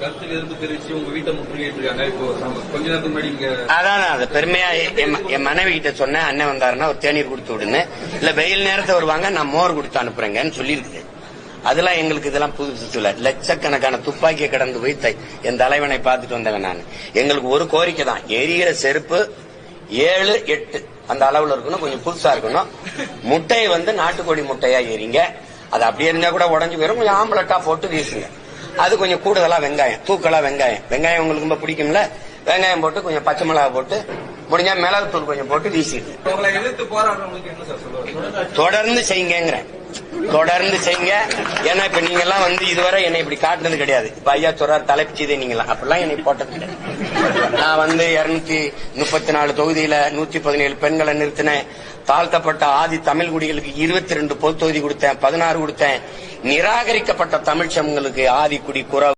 கருத்து எதிர்ப்பு தெரிவிச்சு உங்க வீட்டை இப்போ கொஞ்ச நேரத்துக்கு முன்னாடி இங்க அதான் அது பெருமையா என் என் மனைவி கிட்ட சொன்னேன் அண்ணன் வந்தாருன்னா ஒரு தேநீர் கொடுத்து விடுன்னு. இல்ல வெயில் நேரத்தை வருவாங்க நான் மோர் கொடுத்து அனுப்புறேங்கன்னு சொல்லியிருக்குது. அதெல்லாம் எங்களுக்கு இதெல்லாம் புதுசு சொல்ல லட்சக்கணக்கான துப்பாக்கியை கடந்து போய் என் தலைவனை பார்த்துட்டு வந்தவன் நான். எங்களுக்கு ஒரு கோரிக்கை தான் எரியிற செருப்பு ஏழு எட்டு அந்த அளவுல இருக்கணும் கொஞ்சம் புதுசா இருக்கணும். முட்டையை வந்து நாட்டுக்கோழி முட்டையா எரிங்க. அது அப்படியே இருந்தா கூட உடஞ்சு போயிடும் கொஞ்சம் ஆம்பளட்டா போட்டு வீசுங்க. அது கொஞ்சம் கூடுதலா வெங்காயம். தூக்கலா வெங்காயம். வெங்காயம் உங்களுக்கு ரொம்ப பிடிக்கும்ல? வெங்காயம் போட்டு கொஞ்சம் பச்சை மிளகா போட்டு முடிஞ்சா மிளகுத்தூள் கொஞ்சம் போட்டு சொல்லுவாங்க? தொடர்ந்து செய்யுங்கிறேன் தொடர்ந்து செய்யுங்க. ஏன்னா இப்ப நீங்க எல்லாம் வந்து இதுவரை என்னை இப்படி காட்டினது கிடையாது. இப்ப ஐயா சொல்றாரு தலைப்பிச்சதே நீங்களாம் அப்படிலாம் என்னை போட்டது கிடையாது. நான் வந்து இருநூத்தி முப்பத்தி நாலு தொகுதியில நூத்தி பதினேழு பெண்களை நிறுத்தினேன். தாழ்த்தப்பட்ட ஆதி தமிழ் குடிகளுக்கு இருபத்தி ரெண்டு பொது தொகுதி கொடுத்தேன் பதினாறு கொடுத்தேன். நிராகரிக்கப்பட்ட தமிழ்ச்சங்களுக்கு ஆதிக்குடி குறவு.